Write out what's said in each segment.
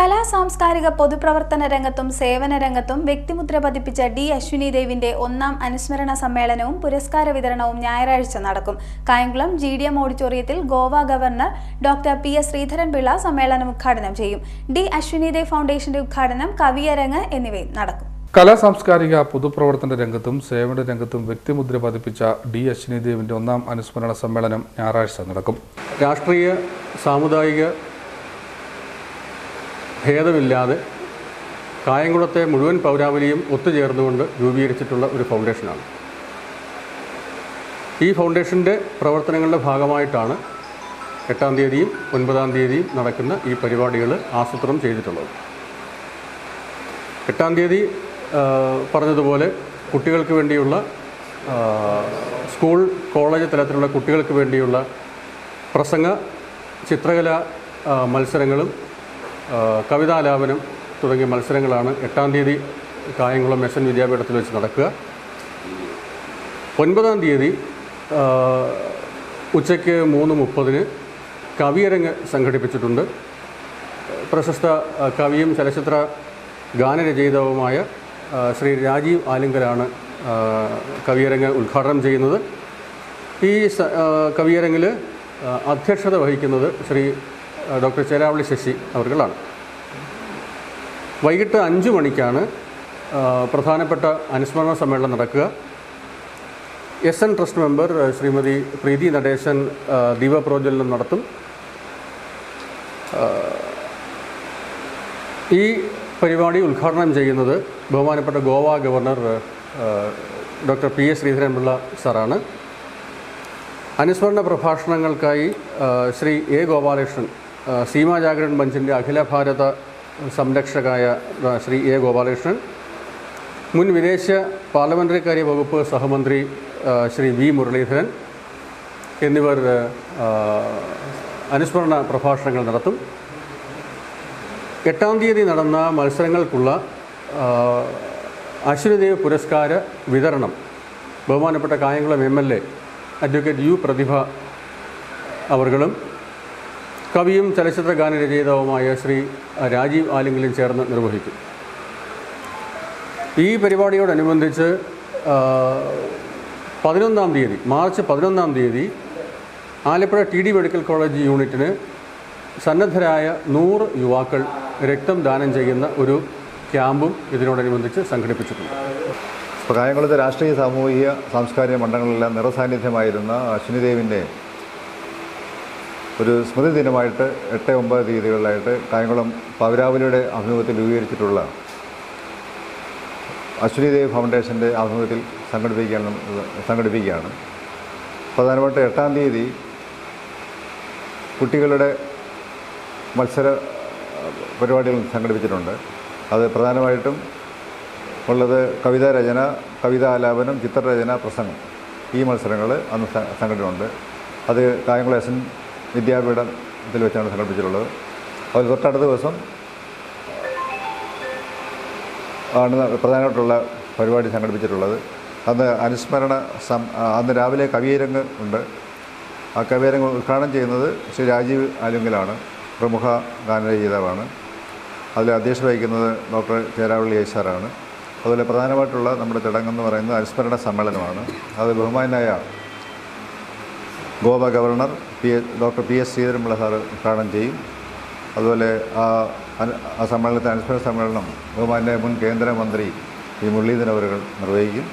കലാ സാംസ്കാരിക പൊതുപ്രവർത്തന രംഗത്തും സേവന രംഗത്തും വ്യക്തിമുദ്ര പതിപ്പിച്ച ഡി അശ്വിനി ദേവിന്റെ ഒന്നാം അനുസ്മരണ സമ്മേളനവും പുരസ്കാര വിതരണവും ഞായറാഴ്ച നടക്കും. കായംകുളം ജി ഡി എം ഓഡിറ്റോറിയത്തിൽ Goa governor doctor P S Sreedharan Pillai സമ്മേളനം ഉദ്ഘാടനം ചെയ്യും. ഡി അശ്വിനി ദേവ് ഫൗണ്ടേഷന്റെ ഉദ്ഘാടനം കവിയരങ്ങ് എന്നിവയും നടക്കും. കലാ സാംസ്കാരിക പൊതുപ്രവർത്തന രംഗത്തും സേവന രംഗത്തും വ്യക്തിമുദ്ര പതിപ്പിച്ച ഡി അശ്വിനി ദേവിന്റെ ഒന്നാം അനുസ്മരണ സമ്മേളനം ഞായറാഴ്ച നടക്കും. രാഷ്ട്രീയ സാമുദായിക ഭേദമില്ലാതെ കായംകുളത്തെ മുഴുവൻ പൗരാവലിയും ഒത്തുചേർന്നുകൊണ്ട് രൂപീകരിച്ചിട്ടുള്ള ഒരു ഫൗണ്ടേഷനാണ്. ഈ ഫൗണ്ടേഷന്റെ പ്രവർത്തനങ്ങളുടെ ഭാഗമായിട്ടാണ് എട്ടാം തീയതിയും ഒൻപതാം തീയതിയും നടക്കുന്ന ഈ പരിപാടികൾ ആസൂത്രണം ചെയ്തിട്ടുള്ളത്. എട്ടാം തീയതി പറഞ്ഞതുപോലെ കുട്ടികൾക്ക് വേണ്ടിയുള്ള സ്കൂൾ കോളേജ് തലത്തിലുള്ള കുട്ടികൾക്ക് വേണ്ടിയുള്ള പ്രസംഗ ചിത്രകല മത്സരങ്ങളും കവിതാലാപനം തുടങ്ങിയ മത്സരങ്ങളാണ് എട്ടാം തീയതി കായംകുളം മെഷൻ വിദ്യാപീഠത്തിൽ വെച്ച് നടക്കുക. ഒൻപതാം തീയതി ഉച്ചയ്ക്ക് മൂന്ന് മുപ്പതിന് കവിയരങ്ങ് സംഘടിപ്പിച്ചിട്ടുണ്ട്. പ്രശസ്ത കവിയും ചലച്ചിത്ര ഗാനരചയിതാവുമായ ശ്രീ രാജീവ് ആലിങ്കലാണ് കവിയരങ്ങ് ഉദ്ഘാടനം ചെയ്യുന്നത്. ഈ കവിയരങ്ങിൽ അധ്യക്ഷത വഹിക്കുന്നത് ശ്രീ ഡോക്ടർ ചേരാവളി ശശി അവർകളാണ്. വൈകിട്ട് അഞ്ച് മണിക്കാണ് പ്രധാനപ്പെട്ട അനുസ്മരണ സമ്മേളനം നടക്കുക. S N trust member Shrimati Preethi Natesan ദീപപ്രോജ്വലനം നടത്തും. ഈ പരിപാടി ഉദ്ഘാടനം ചെയ്യുന്നത് ബഹുമാനപ്പെട്ട Goa governor doctor P S Sreedharan Pillai സാറാണ്. അനുസ്മരണ പ്രഭാഷണങ്ങൾക്കായി ശ്രീ എ ഗോപാലകൃഷ്ണൻ ആ, സീമാ ജാഗരൺ ബഞ്ചിന്റെ അഖില ഭാരത സംരക്ഷകായ ശ്രീ എ ഗോപാലകൃഷ്ണൻ. മുൻ വിദേശ പാർലമെന്ററി കാര്യ വകുപ്പ് സഹമന്ത്രി ശ്രീ വി മുരളീധരൻ എന്നിവർ അനുസ്മരണ പ്രഭാഷണങ്ങൾ നടത്തും. എട്ടാം തീയതി നടന്ന മത്സരങ്ങൾക്കുള്ള അശ്വനിദേവ് പുരസ്കാര വിതരണം. ബഹുമാനപ്പെട്ട Kayamkulam M L A advocate U Prathibha അവർകളും കവിയും ചലച്ചിത്ര ഗാനരചയിതാവുമായ ശ്രീ രാജീവ് ആലിംഗലും ചേർന്ന് നിർവഹിക്കും. ഈ പരിപാടിയോടനുബന്ധിച്ച് പതിനൊന്നാം തീയതി മാർച്ച് പതിനൊന്നാം തീയതി Alappuzha T D medical college യൂണിറ്റിന് സന്നദ്ധരായ നൂറ് യുവാക്കൾ രക്തം ദാനം ചെയ്യുന്ന ഒരു ക്യാമ്പും ഇതിനോടനുബന്ധിച്ച് സംഘടിപ്പിച്ചിട്ടുണ്ട്. കായംകുളത്തെ രാഷ്ട്രീയ സാമൂഹിക സാംസ്കാരിക മണ്ഡലങ്ങളിലെല്ലാം നിറസാന്നിധ്യമായിരുന്ന അശ്വിനിദേവിന്റെ ഒരു സ്മൃതി ദിനമായിട്ട് എട്ട് ഒമ്പത് തീയതികളിലായിട്ട് കായംകുളം പൗരാവലിയുടെ ആഭിമുഖ്യത്തിൽ രൂപീകരിച്ചിട്ടുള്ള അശ്വിനിദേവ് ഫൗണ്ടേഷന്റെ ആഭിമുഖ്യത്തിൽ സംഘടിപ്പിക്കുകയാണ് സംഘടിപ്പിക്കുകയാണ്. പ്രധാനമായിട്ട് എട്ടാം തീയതി കുട്ടികളുടെ മത്സര പരിപാടികൾ സംഘടിപ്പിച്ചിട്ടുണ്ട്. അത് പ്രധാനമായിട്ടും ഉള്ളത് കവിതാ രചന കവിതാ ആലാപനം ചിത്രരചന പ്രസംഗം ഈ മത്സരങ്ങൾ അന്ന് സംഘടനയുണ്ട് അത് കായംകുളം എസ് എൻ വിദ്യാപീഠത്തിൽ വെച്ചാണ് സംഘടിപ്പിച്ചിട്ടുള്ളത്. അതിൽ തൊട്ടടുത്ത ദിവസം ആണ് പ്രധാനമായിട്ടുള്ള പരിപാടി സംഘടിപ്പിച്ചിട്ടുള്ളത്. അന്ന് അനുസ്മരണ സം അന്ന് രാവിലെ കവിയരങ്ങ് ഉണ്ട്. ആ കവിയരങ്ങ് ഉദ്ഘാടനം ചെയ്യുന്നത് ശ്രീ രാജീവ് ആലുങ്കലാണ് പ്രമുഖ ഗാനരചയിതാവാണ്. അതിൽ അധ്യക്ഷ വഹിക്കുന്നത് ഡോക്ടർ ചേരാവള്ളി യേശാറാണ് അതുപോലെ പ്രധാനമായിട്ടുള്ള നമ്മുടെ ചടങ്ങെന്ന് പറയുന്നത് അനുസ്മരണ സമ്മേളനമാണ്. അത് ബഹുമാനായ Goa governor P doctor P S Sreedharan Pillai sir ഉദ്ഘാടനം ചെയ്യും. അതുപോലെ ആ ആ സമ്മേളനത്തെ അനുസ്മരണ സമ്മേളനം ബഹുമാനായ മുൻ കേന്ദ്രമന്ത്രി പി മുരളീധരൻ അവരുകൾ നിർവഹിക്കും.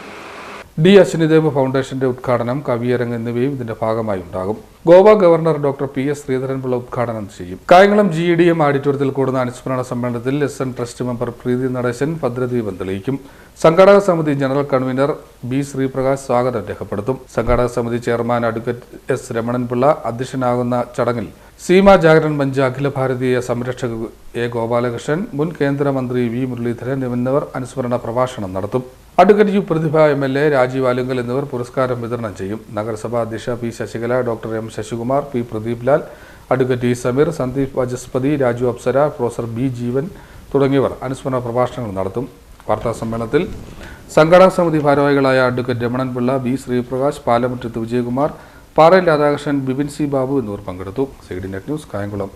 ഡി അശ്വനിദേവ് ഫൗണ്ടേഷന്റെ ഉദ്ഘാടനം കവിയരങ്ങ് എന്നിവയും ഇതിന്റെ ഭാഗമായി ഉണ്ടാകും. Goa governor doctor P S Sreedharan Pillai ഉദ്ഘാടനം ചെയ്യും. കായംകുളം ജി ഡി എം ഓഡിറ്റോറിയത്തിൽ കൂടുന്ന അനുസ്മരണ സമ്മേളനത്തിൽ S N trust member Preethi Natesan ഭദ്രദീപം തെളിയിക്കും. സംഘാടക സമിതി ജനറൽ കൺവീനർ ബി ശ്രീപ്രകാശ് സ്വാഗതം രേഖപ്പെടുത്തും. സംഘാടക സമിതി ചെയർമാൻ അഡ്വക്കേറ്റ് എസ് രമണൻപിള്ള അധ്യക്ഷനാകുന്ന ചടങ്ങിൽ Seema Jagaran Munch Akhila Bharatiya സംരക്ഷക A Gopalakrishnan മുൻ കേന്ദ്രമന്ത്രി വി മുരളീധരൻ എന്നിവർ അനുസ്മരണ പ്രഭാഷണം നടത്തും. Advocate U Prathibha M L A Rajeev Alunkal എന്നിവർ പുരസ്കാരം വിതരണം ചെയ്യും. നഗരസഭാ അധ്യക്ഷ P Sasikala doctor M Sasikumar P Pradeep Lal advocate E Sameer Sandeep Vajaspathi Raju Apsara professor B Jeevan തുടങ്ങിയവർ അനുസ്മരണ പ്രഭാഷണങ്ങൾ നടത്തും. വാർത്താ സമ്മേളനത്തിൽ സംഘടനാ സമിതി ഭാരവാഹികളായ advocate Ramanan Pillai B Sreeprakash Palamuttath Vijayakumar Parayil Radhakrishnan Bipin C Babu എന്നിവർ പങ്കെടുത്തു. C D net news Kayamkulam.